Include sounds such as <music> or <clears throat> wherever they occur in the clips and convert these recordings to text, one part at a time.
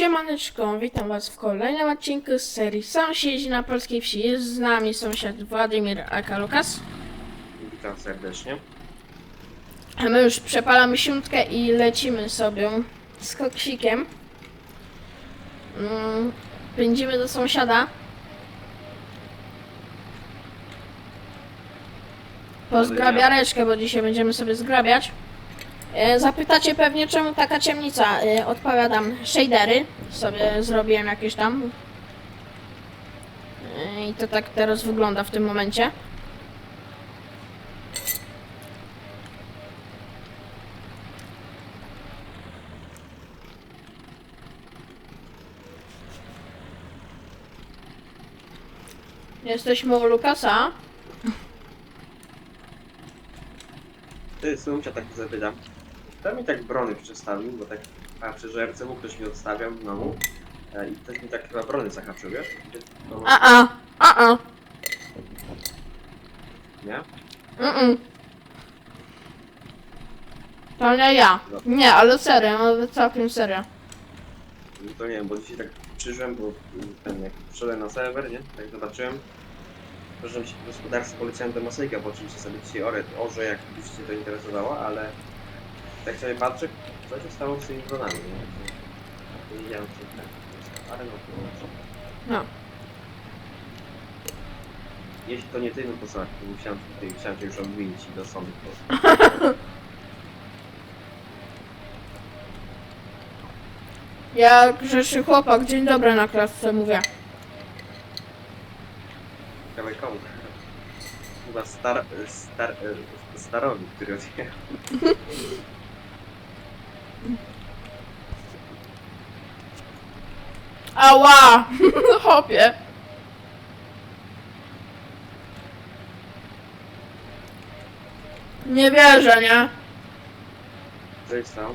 Siemaneczko, witam was w kolejnym odcinku z serii Sąsiedzi na polskiej wsi. Jest z nami sąsiad Władimir Aka Lukas. Witam serdecznie. A my już przepalamy siódmkę i lecimy sobie z koksikiem. Mm, pędzimy do sąsiada. Po zgrabiareczkę, bo dzisiaj będziemy sobie zgrabiać. E, Zapytacie pewnie, czemu taka ciemnica. E, Odpowiadam, shadery sobie zrobiłem jakieś tam. E, I to tak teraz wygląda w tym momencie. Jesteśmy u Lukasa. Ty, Sumcia tak zapytam. Kto mi tak brony przestawił, bo tak patrzę, że RCW ktoś mi odstawiał znowu. E, I ktoś mi tak chyba brony zahaczył, wiesz? To, A a, a a. nie? Mm-mm. To nie ja. Nie, ale serio, no całkiem serio. No to nie wiem, bo dzisiaj tak przyszłem, bo ten jak wszedłem na serwer, nie? Tak zobaczyłem. Że się w gospodarstwie poleciałem do Masejka, bo oczywiście sobie dzisiaj orę, orze, jak byś się to interesowało, ale tak sobie patrzę, co się stało z tymi bronami, nie? Wiedziałem, co tak. Ale no, to No. Jeśli to nie ty, no to co? Musiałem, chciałem cię już obwinić i do sądu po prostu. <laughs> Ja grzeszy chłopak, dzień dobry na klatce mówię. Ciekawe komu. Chyba star, star, starowi, który odjechał. <laughs> Ała! <laughs> Chopie. Nie wierzę, nie? Jest tam?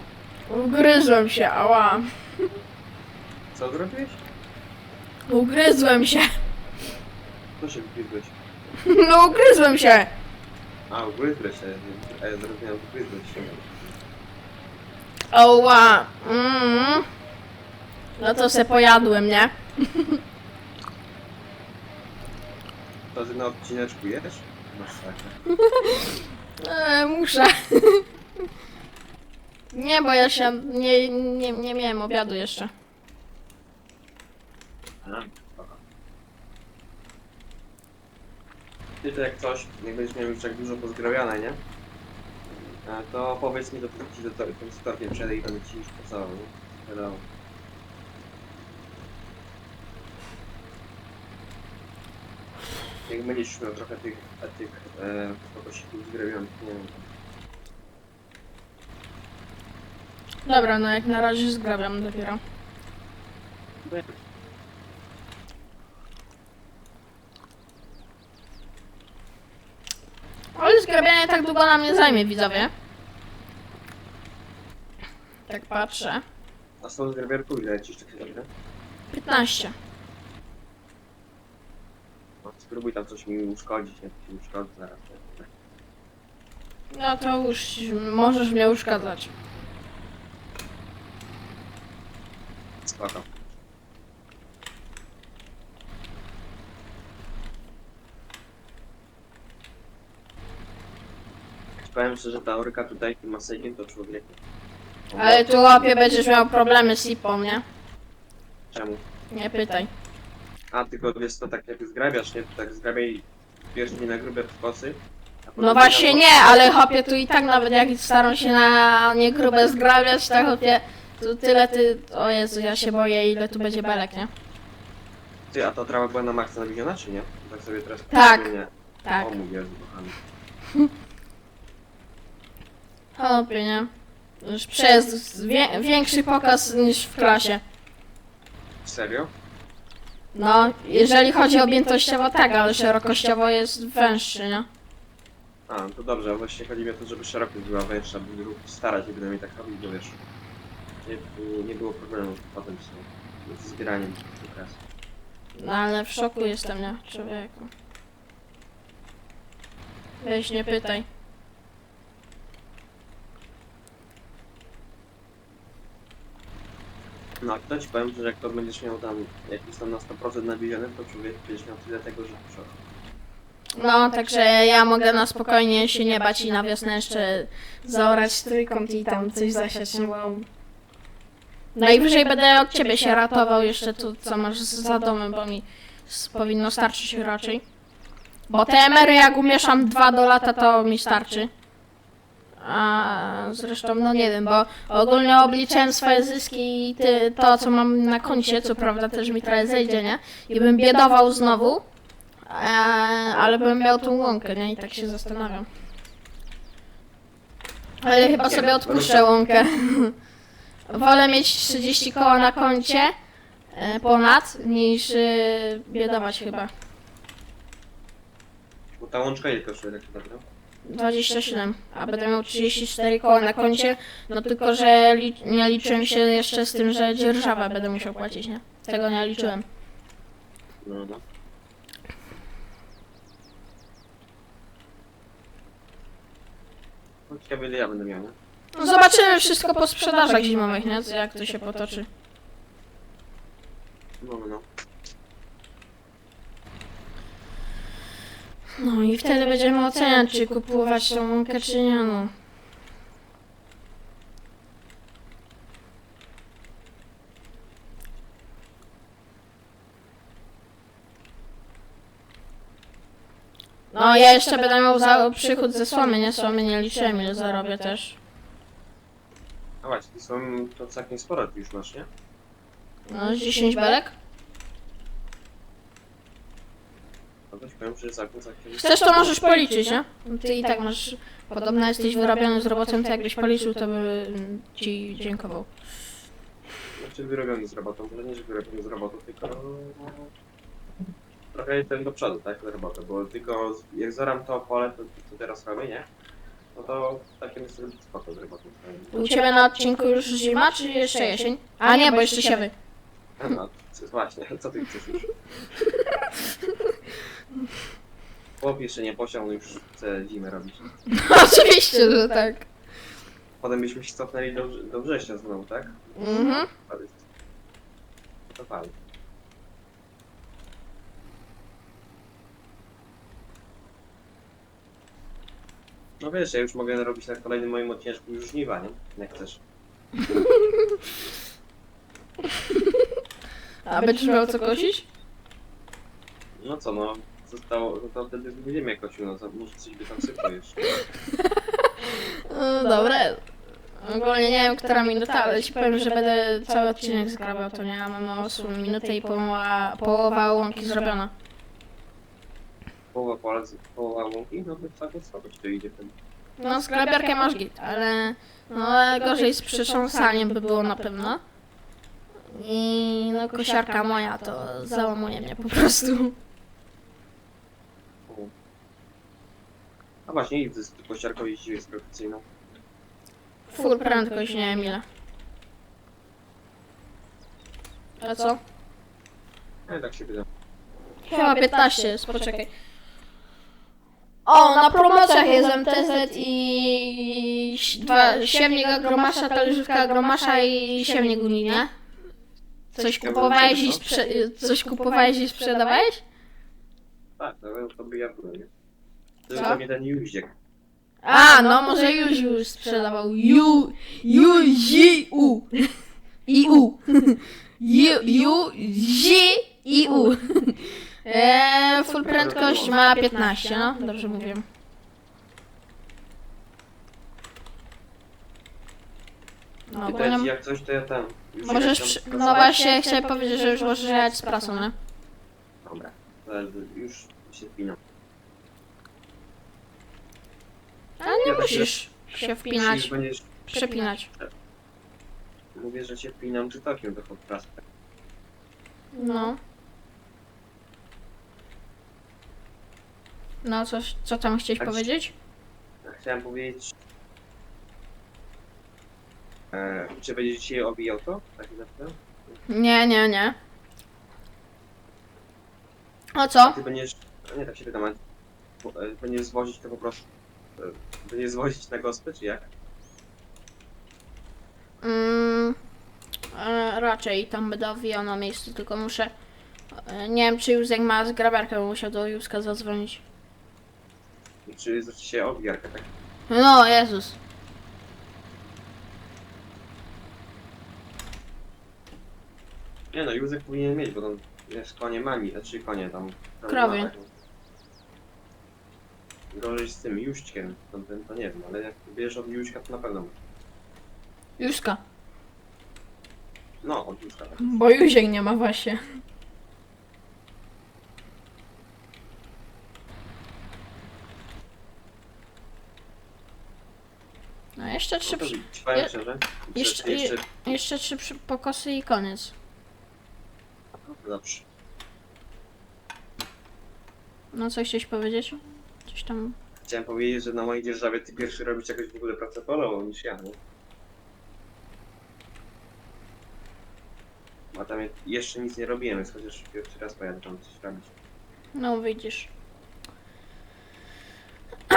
Ugryzłem się, ała. Co zrobiłeś? Ugryzłem się. Co się wgryzłeś? <laughs> No ugryzłem się. A, ugryzłeś się. A ja zrozumiałem, ugryzłeś się. Ała. Mm. No to se pojadłem, nie? To ty na odcineczku jesz? Masakra. <laughs> E, muszę. <laughs> Nie, bo ja się nie, nie, nie miałem obiadu jeszcze. Ty to jak coś, jak będziesz miał już tak dużo pozgrabiane, nie? A, To powiedz mi, ci do tą sytuację przejdę i będę ci już nie? Wiadomo. Jak będziesz miał trochę tych, a tych e, kokosików zgrabionych, nie wiem. Dobra, no jak na razie zgrabiam dopiero. Ale zgrabianie tak długo nam nie zajmie, widzowie. Tak patrzę. A z tą zgrabiarką ile lecisz tak chwilę? 15. Spróbuj tam coś mi uszkodzić? To się uszkodzi zaraz. No to już możesz mnie uszkadzać. Spoko. Ci Powiem szczerze, ta orka tutaj tym masejkiem to człowiek. Ale tu łapie będziesz miał problemy z ipą, nie? Czemu? Nie pytaj. A, tylko wiesz to tak jak zgrabiasz, nie? To tak zgrabiaj bierznie na grube kosy. a potem No właśnie na- nie, ale hopie tu i tak nawet jak staram się na nie grube zgrabiać, tak hopie tu tyle ty... O Jezu, ja się boję ile tu będzie belek, nie? Ty, a ta trawa była na maksa nawiniona, czy nie? Tak sobie teraz Tak. Nie. Tak. O mój Jezu, kochany. <laughs> Hopie, nie? Już przez wie, większy pokaz niż w klasie. Serio? No, jeżeli chodzi o objętościowo tak, ale szerokościowo jest węższy, nie? A, no to dobrze, a właśnie chodzi mi o to, żeby szerokość była większa, by ruch starać, będę mi tak robić, bo wiesz, nie, nie było problemu potem z, z zbieraniem ukras. No ale w szoku jestem, nie? Człowieku. Weź nie pytaj. Ci powiem, że jak to będziesz miał tam jakiś tam na 100% nawieziony, to człowiek będziesz miał tyle tego, że dużo. No, także ja mogę na spokojnie się nie bać i na wiosnę jeszcze zaorać trójkąt i tam coś zasiać, no bo... Najwyżej będę od ciebie się ratował jeszcze tu, co masz za domem, bo mi powinno starczyć raczej. Bo te emery jak umieszam dwa do lata, to mi starczy. A zresztą, no nie wiem, bo ogólnie obliczyłem swoje zyski i ty, to, co mam na koncie, co prawda też mi trochę zejdzie, nie? I bym biedował znowu, e, ale bym miał tą łąkę, nie? I tak się zastanawiam. Ale chyba sobie odpuszczę łąkę. <laughs> Wolę mieć 30 koła na koncie e, ponad, niż e, biedować chyba. Bo ta łączka ile kosztuje tak naprawdę? 27, a będę miał 34 koła na koncie, no tylko, że li nie liczyłem się jeszcze z tym, że dzierżawę będę musiał płacić, nie? Tego nie liczyłem. No, no. No ciekawe ile ja będę miał, nie? No zobaczymy wszystko po sprzedażach zimowych, nie? Jak to się potoczy. No, no, no. I wtedy będziemy oceniać, czy kupować tą łąkę, czy nie, no. No ja jeszcze będę miał za przychód ze słomy, nie? Słomy nie liczyłem, ile zarobię też. A właśnie, ty są to całkiem sporo ty już masz, nie? No, z 10 belek. No ci powiem, że. Chcesz, to możesz policzyć, nie? Ty i tak masz, podobno jesteś wyrobiony z robotem, to jakbyś policzył, to by ci dziękował. Znaczy wyrobiony z robotą, może nie, że wyrobiony z robotą, tylko... Trochę jestem do przodu, tak, z robotą, bo tylko jak zoram to pole, to, co teraz robię, nie? No to takie jest spoko z robotą. U ciebie na odcinku już zima, czy jeszcze jesień? A nie, bo jeszcze siewy. No, co- właśnie, <laughs> co ty chcesz już? Chłop jeszcze nie posiał, no już chce zimę robić. <laughs> Oczywiście, że tak. Potem byśmy się cofnęli do, wrze- do września znowu, tak? Mhm. Ale- To fajnie. No wiesz, ja już mogę robić na kolejnym moim odcineczku już żniwa, nie? Jak chcesz. <laughs> A będziesz miał co kosić? No co, no, zostało, no to wtedy nie wiem jak kosił, no to może coś by tam sypło jeszcze. <laughs> No, dobre. Ogólnie nie wiem, która minuta, ale ci powiem, że będę cały odcinek zgrabiał, to nie, a mam 8 minutę i połowa, połowa łąki zrobiona. Połowa pola, połowa łąki, no to całkiem słabo ci to idzie wtedy. No, zgrabiarkę masz git, ale no, gorzej z przytrząsaniem by było na pewno. I no, kosiarka moja to załamuje mnie po prostu. A właśnie, i z kościarką jeździłeś z profesjonalną. Full prędkość, nie wiem ile. A co? Ja tak się pytam. Chyba 15 jest, poczekaj. O, na promocjach jest MTZ i dwa, siewnik agromasza, talerzówka agromasza i siewnik uni, nie? Coś kupowałeś i sprze coś kupowałeś i sprzedawałeś? Tak, to, to by ja byłem, nie? To Co? jest pewnie ten Juździek. A, no może już już sprzedawał. Ju, ju, zi, u. I u. Ju, ju, zi, i u. Eee, full prędkość ma 15, no, dobrze mówię. No, Ty ogólnie, też jak coś, to ja tam... już możesz, przy, no właśnie chciałem powiedzieć, że już możesz jechać z prasą, nie? Dobra, to już się wpinam. Ale nie Ja musisz się wpinać, Jeśli będziesz... przepinać. Mówię, że się wpinam czytokiem do podcastu. No. No, coś, co tam chciałeś Tak. powiedzieć? Chciałem powiedzieć... E, czy będziesz dzisiaj obijał to? Tak? Nie, nie, nie. O co? Ty będziesz... a Nie, tak się pytam, ale... e, Będziesz zwozić to po prostu... e, Będziesz zwozić na gospę, czy jak? Mm, E, raczej tam będę owijał na miejscu, tylko muszę... E, nie wiem, czy Józek ma zgrabarkę, bo musiał do Józka zadzwonić. Czy zacznie się owijarka, tak? No, Jezus. Nie no, Józek powinien mieć, bo tam jest konie mami, znaczy konie tam. tam Krowy. ma taką. Gorzej z tym juśćkiem, to, to, nie wiem, ale jak bierzesz od juśka, to na pewno. masz. Józka. No, od juśka tak. Bo Józiek nie ma właśnie. No jeszcze trzy, No to przy- powiem szczerze, jeszcze- jeszcze, jeszcze jeszcze trzy przy- pokosy i koniec. Dobrze. No coś chciałeś powiedzieć? Coś tam... Chciałem powiedzieć, że na mojej dzierżawie ty pierwszy robisz jakoś w ogóle pracę polową niż ja, nie? A tam je- jeszcze nic nie robiłem, więc chociaż pierwszy raz pojadę tam coś robić. No widzisz. <clears throat>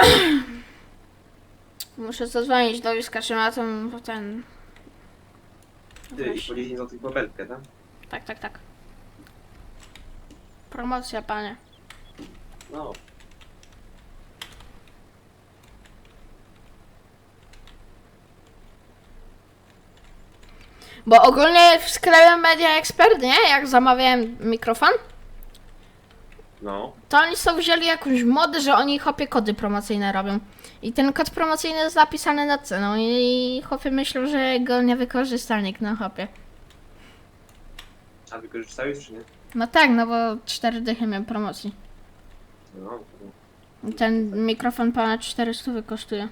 Muszę zadzwonić do Józka, czy ma tam ten... Ty, i po 10 zł bobelkę, tak? Tak, tak, tak. Promocja, panie. No, Bo ogólnie w sklepie Media Expert, nie? Jak zamawiałem mikrofon, no. to oni sobie wzięli jakąś modę, że oni hopie kody promocyjne robią. I ten kod promocyjny jest zapisany nad ceną i hopie myślą, że go nie wykorzysta nikt na hopie. A wykorzystałeś czy nie? No tak, no bo cztery dychy miałem promocji. No, Ten mikrofon ponad 400 kosztuje.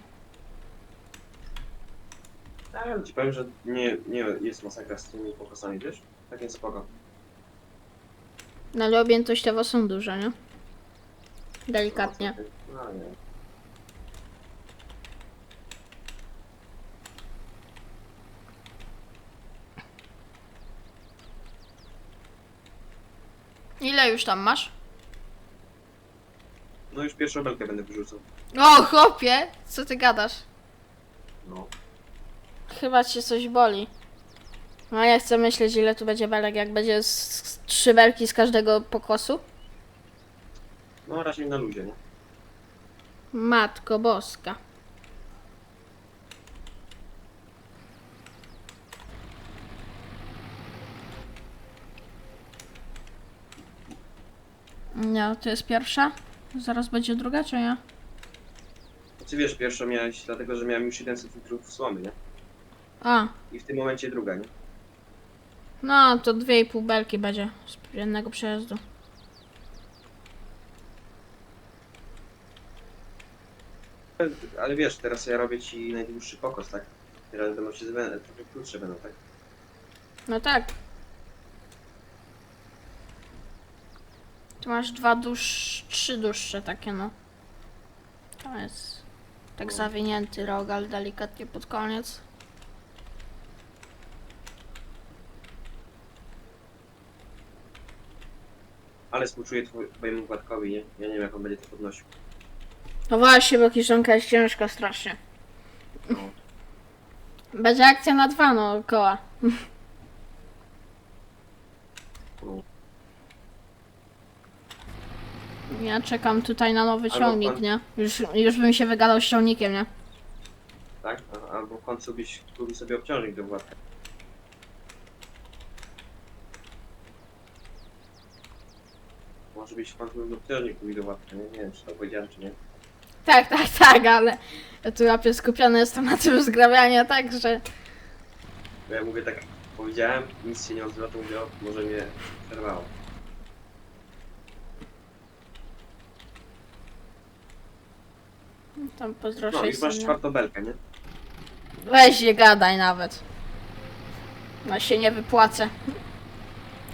Ale ci powiem, że nie, nie jest masakra z tymi pokosami, wiesz? Tak jest spoko. No ale objętościowo są duże, nie? Delikatnie. No nie. Ile już tam masz? No już pierwszą belkę będę wyrzucał. O, chłopie! Co ty gadasz? No. Chyba cię coś boli. No ja chcę myśleć, ile tu będzie belek, jak będzie z, z trzy belki z każdego pokosu. No raczej na luzie, nie? Matko boska. No, to jest pierwsza. Zaraz będzie druga, czy nie? Znaczy wiesz, pierwszą miałeś dlatego, że miałem już 700 litrów słomy, nie? A, I w tym momencie druga, nie? no to dwie i pół belki będzie z jednego przejazdu. Ale wiesz, teraz ja robię ci najdłuższy pokos, tak? Teraz będą się zbę- trochę krótsze będą, tak? No tak. Tu masz dwa dłuższe, trzy dłuższe takie no. To jest tak No. zawinięty rogal delikatnie pod koniec. Ale współczuję twoj- twojemu Władkowi, nie? Ja nie wiem, jak on będzie to podnosił. No właśnie, bo kiszonka jest ciężka strasznie. No. Będzie akcja na dwa no koła. No. Ja czekam tutaj na nowy Albo ciągnik, pan- nie? Już, już bym się wygadał z ciągnikiem, nie? Tak? A- Albo w końcu byś kupił sobie obciążnik do Władka. Może byś w końcu obciążnik kupił do Władka, nie? Nie wiem, czy to powiedziałem, czy nie. Tak, tak, tak, ale ja tu łapie skupiony jestem na tym zgrabianiu, tak, że... Bo ja mówię tak, powiedziałem, nic się nie odzywa, to mówię, o, może mnie przerwało. Tam No, już 600, masz nie? czwartą belkę, nie? Weź nie gadaj nawet. No się nie wypłacę.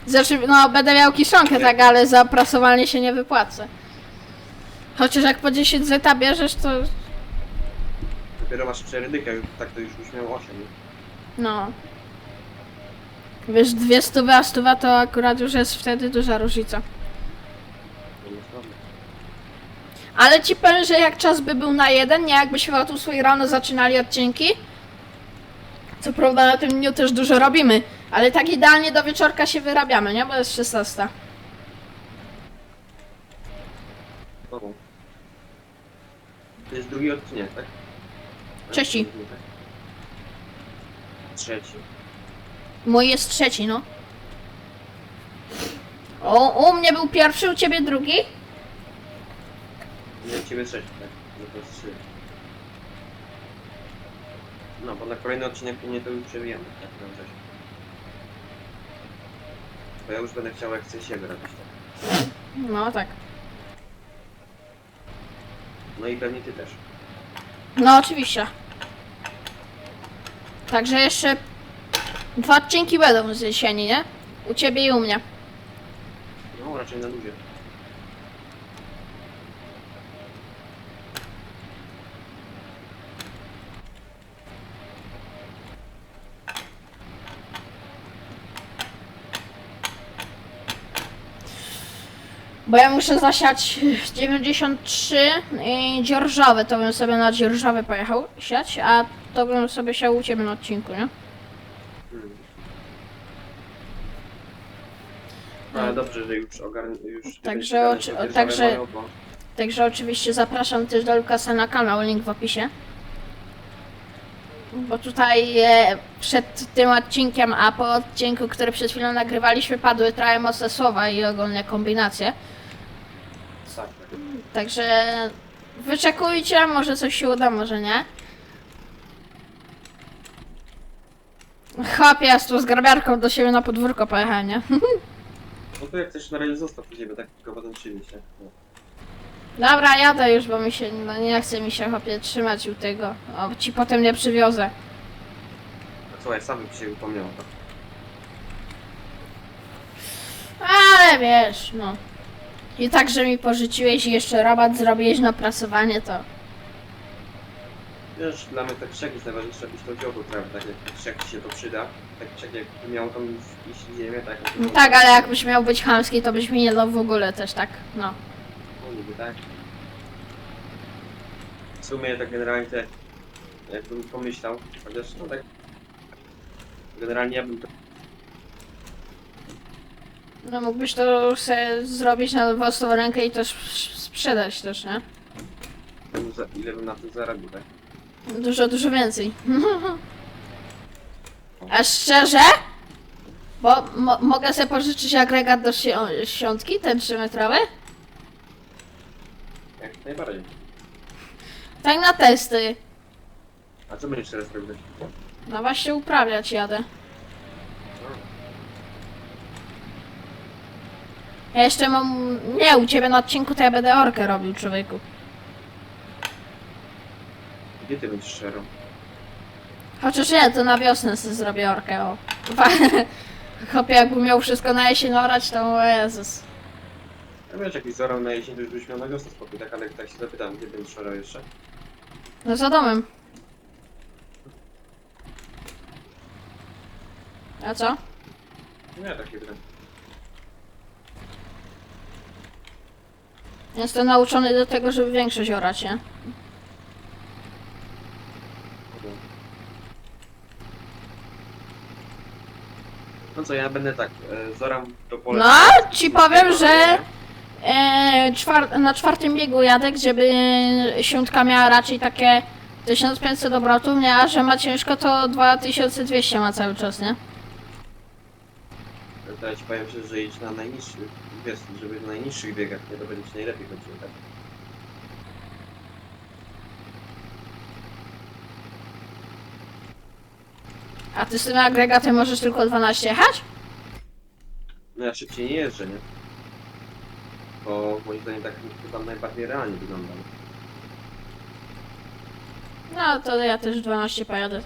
Znaczy, no będę miał kiszonkę, tak, ale za prasowanie się nie wypłacę. Chociaż jak po 10 zeta bierzesz, to Dopiero masz cztery dychy, a już- tak to już byś miał osiem, nie? no. Wiesz, dwie stówy, a stówa to akurat już jest wtedy duża różnica. No, słabo. Ale ci powiem, że jak czas by był na jeden, nie jakbyśmy o tu swój rano zaczynali odcinki. Co prawda na tym dniu też dużo robimy, Ale tak idealnie do wieczorka się wyrabiamy, nie? Bo jest 16. Znowu. To jest drugi odcinek, tak? Trzeci. Tak. Trzeci. Mój jest trzeci, no. O, u mnie był pierwszy, u ciebie drugi? Nie, ciebie trzeci, tak? No to jest trzy. No, bo na kolejny odcinek u mnie to już przewijamy, tak dobrze. Bo ja już będę chciał jak chcę siebie robić, tak? No tak. No i pewnie ty też. No oczywiście. Także jeszcze dwa odcinki będą z jesieni, nie? U ciebie i u mnie. No, raczej na ludzie. Bo ja muszę zasiać 93 i dzierżawę, to bym sobie na dzierżawę pojechał siać, a to bym sobie siał u ciebie na odcinku, nie? Hmm. Ale dobrze, że już ogarn... już... No. Także oczy- także- oczywiście zapraszam też do Lukasa na kanał, link w opisie. Bo tutaj e, przed tym odcinkiem, a po odcinku, który przed chwilą nagrywaliśmy, padły trochę mocne słowa i ogólnie kombinacje. Tak, tak. Także wyczekujcie, może coś się uda, może nie. Chłopie, ja z tą zgrabiarką do siebie na podwórko pojechałem, nie? <laughs> No to jak chcesz na razie zostaw u siebie, tak tylko potem się. No. Dobra, jadę już, bo mi się, no nie chce mi się chłopie trzymać u tego. O, ci potem nie przywiozę. A słuchaj, sam bym się upomniał. Tak? Ale wiesz, no. I tak, że mi pożyczyłeś i jeszcze rabat zrobiłeś na prasowanie, to... Wiesz, dla mnie tak trzech jest najważniejsze, abyś to trawy, tak jak ci się to przyda. Tak trzech jakby miał tam iść w ziemię, tak? No tak, ale jakbyś miał być chamski, to byś mi nie dał w ogóle też, tak? No. No niby tak. W sumie tak generalnie te, jakbym pomyślał, chociaż no tak generalnie ja bym to No mógłbyś to sobie zrobić na własną rękę i też sprzedać też, nie? bym za, ile bym na tym zarobił, tak? Dużo, dużo więcej. <laughs> A szczerze? Bo mo mogę sobie pożyczyć agregat do si- świątki, ten 3-metrowy? Jak najbardziej. Tak na testy. A co będziesz teraz robić? No właśnie uprawiać jadę. Ja jeszcze mam... Nie, u ciebie na odcinku to ja będę orkę robił, człowieku. Gdzie ty będziesz szerą? Chociaż nie, to na wiosnę sobie zrobię orkę, o. <laughs> Chopie, jakbym miał wszystko na jesień orać, to o Jezus. Ja wiesz, jakiś zorał na jesień, to już byś miał na wiosnę spokój, tak? Ale tak się zapytam, gdzie będziesz szorał jeszcze? No za domem. A co? Nie, tak się pytam. Jestem nauczony do tego, żeby większość orać, nie? No co, ja będę tak, e, zoram to pole. No, ci powiem, że e, czwar na czwartym biegu jadę, gdzie by miała raczej takie 1500 obrotów, nie? A że ma ciężko, to 2200 ma cały czas, nie? To ja ci powiem szczerze, że idź na najniższych, wiesz, żeby na najniższych biegach, nie to będzie ci najlepiej chodziło, tak? A ty z tym agregatem możesz tylko 12 jechać? No ja szybciej nie jeżdżę, nie? Bo moim zdaniem tak to tam najbardziej realnie wygląda. No, to ja też 12 pojadę.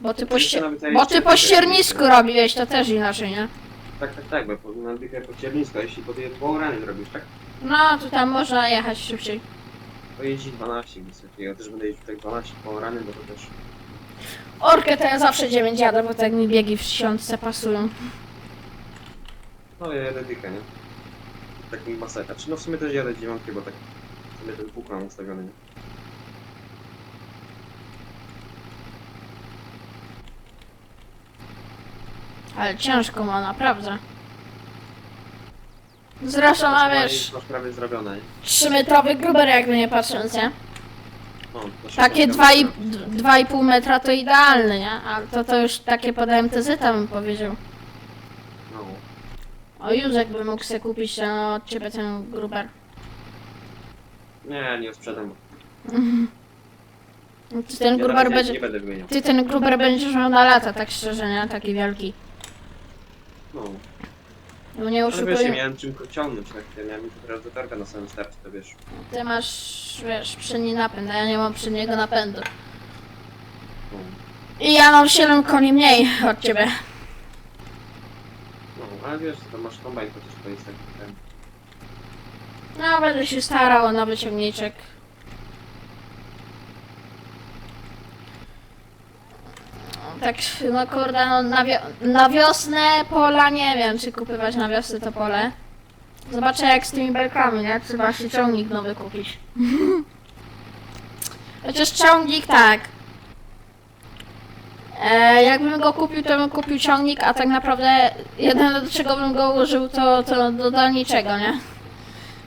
Bo ty po, Jeszcze bo ty po ściernisku robiłeś, to też inaczej, nie? Tak, tak, tak, bo po- na dychę po ciernisko, jeśli po tej po rany zrobisz, tak? No, to tam można jechać szybciej. To jeździ 12 nic takiego. Ja też będę jeździł tak 12 po rany, bo to też... Orkę to ja zawsze 9 jadę, bo tak mi biegi w tysiączce pasują. No ja jadę dychę, nie? Tak mi masakra. Czy no w sumie też jadę dziewiątkę, bo tak sobie ten pług mam ustawiony, nie? Ale ciężko ma, naprawdę. Zresztą, a Masz- wiesz, Masz prawie zrobione, nie? 3-metrowy gruber jakby nie patrząc, nie? No, to się Takie tam- 2,5 metra to idealne, nie? Ale to, to już takie pod MTZ bym powiedział. No. O, Józek by mógł sobie kupić ten od ciebie ten gruber. Nie, nie sprzedam. No, <laughs> Ty ten gruber razie będzie... Nie będę wymieniał. Ty ten gruber będziesz miał na lata, tak szczerze, nie? Taki wielki. No. No nie Ale wiesz, ja miałem czym go ciągnąć, tak? Ja miałem mikroprocessorka na samym starcie, to wiesz. Ty masz, wiesz, przedni napęd, a ja nie mam przedniego napędu. No. I ja mam 7 koni mniej od ciebie. No, ale wiesz, to masz kombajn, chociaż to jest taki ten... No, będę się starał o nowy Tak, no kurde, no na, wio- na wiosnę pola nie wiem, czy kupywać na wiosnę to pole. Zobaczę jak z tymi belkami, nie? Trzeba się ciągnik nowy kupić. <laughs> Chociaż ciągnik tak. E, jakbym go kupił, to bym kupił ciągnik, a tak naprawdę jedyne do czego bym go użył, to, to do, do niczego, nie?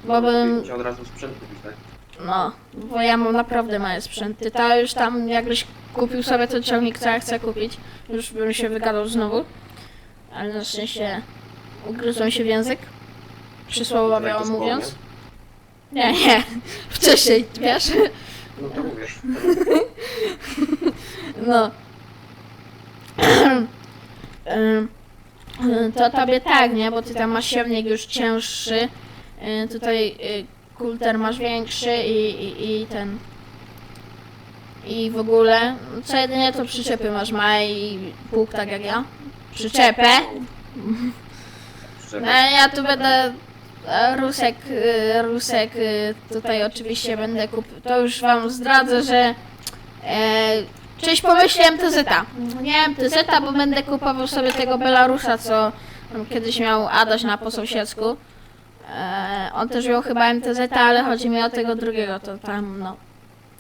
Bo bym, od razu sprzęt kupić? No, bo ja mam naprawdę małe sprzęty. To już tam jakbyś kupił sobie ten ciągnik, co ja chcę kupić, już bym się wygadał znowu. Ale na szczęście ugryzłem się w język. Szło, mówiąc. Nie, nie. Wcześniej, wiesz? No to mówię. <laughs> No. <clears throat> To tobie tak, nie? Bo ty tam masz siewnik już cięższy. Y, Tutaj y, kulter masz większy i, i, i ten. I w ogóle. Co jedynie to przyczepy masz małe i pług tak jak ja. Przyczepę. No, ja tu będę e, Rusek, e, Rusek e, tutaj oczywiście będę kupił. To już wam zdradzę, że e, czyś pomyśli MTZ-a. Nie MTZ-a, bo będę kupował sobie tego Belarusa, co kiedyś miał Adaś na po sąsiedzku. E, on też miał chyba MTZ, ale chodzi mi o tego drugiego, to tam no.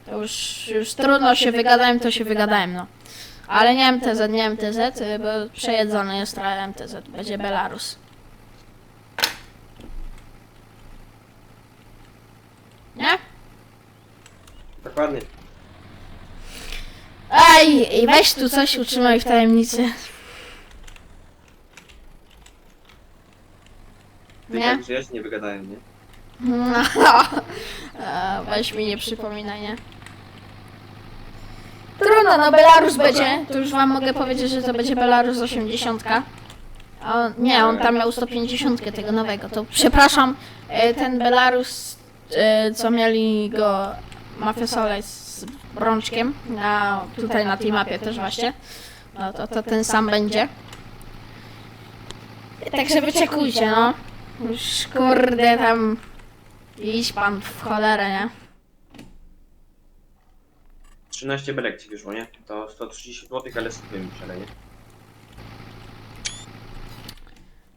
To już, już trudno się wygadałem, to się wygadałem, no. Ale nie MTZ, nie MTZ, e, bo przejedzony jest trochę MTZ, będzie Belarus. Nie? Dokładnie. Ej, weź tu coś, utrzymaj w tajemnicy. Nie? tak, ja się nie wygadałem, nie? No, A, <laughs> weź mi nie przypominaj, nie? Trudno, no Belarus będzie. To już wam mogę powiedzieć, że to będzie Belarus 80. A On, nie, on tam miał 150 tego nowego. To przepraszam, e, ten Belarus, e, co mieli go Mafia z rączkiem, na, tutaj na tej mapie też właśnie. No to, to ten sam będzie. Także wyczekujcie, no. Już kurde tam Idź pan w cholerę, nie? 13 belek ci wyszło, nie? To 130 zł, ale z tym przeleję.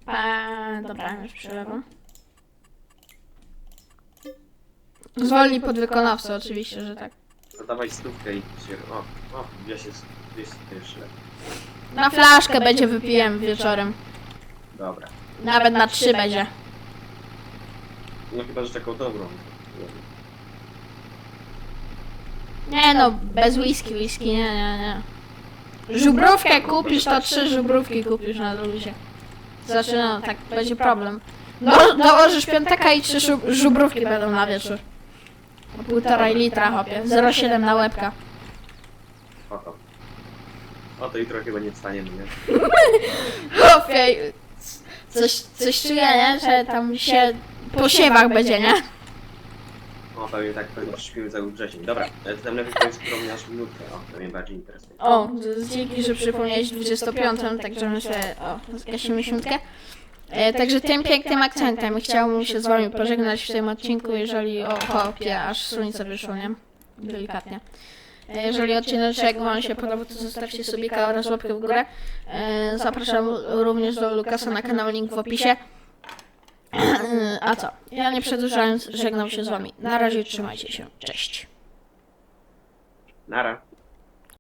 Eee, dobra, już przelewam. Zwolni podwykonawcę, oczywiście, że tak. Zadawaj stówkę i się... O, o, ja się... 200 jeszcze lepiej. Na flaszkę będzie wypijem wieczorem. Dobra. Nawet na trzy będzie. No chyba, że taką dobrą. Nie no, bez whisky, whisky, nie, nie, nie. Żubrówkę kupisz, to trzy żubrówki kupisz na luzie. Znaczy, no, tak będzie problem. Do, dołożysz piątaka i trzy żu- żubrówki będą na wieczór. Po półtorej litra, hopie. 0,7 na łebka. O to. O to jutro chyba nie wstaniemy, nie? <laughs> Hopie, coś, coś czuję, nie? Że tam się po siewach będzie, nie? O, pewnie tak, pewnie śpimy cały wrzesień. Dobra, ale ty tam lepiej którą miałeś minutkę. O, to mnie bardziej interesuje. O, z- dzięki, że przypomniałeś 25, także myślę, o, zgasimy siódmkę. E, także tym pięknym akcentem chciałbym się z wami pożegnać w tym odcinku, jeżeli o hopie, aż słońce wyszło, nie? Delikatnie. E, Jeżeli odcinek wam się podobał, to zostawcie subika oraz łapkę w górę. E, zapraszam również do Lukasa na kanał, link w opisie. E, a co? Ja nie przedłużając, żegnam się z wami. Na razie, trzymajcie się. Cześć. Nara.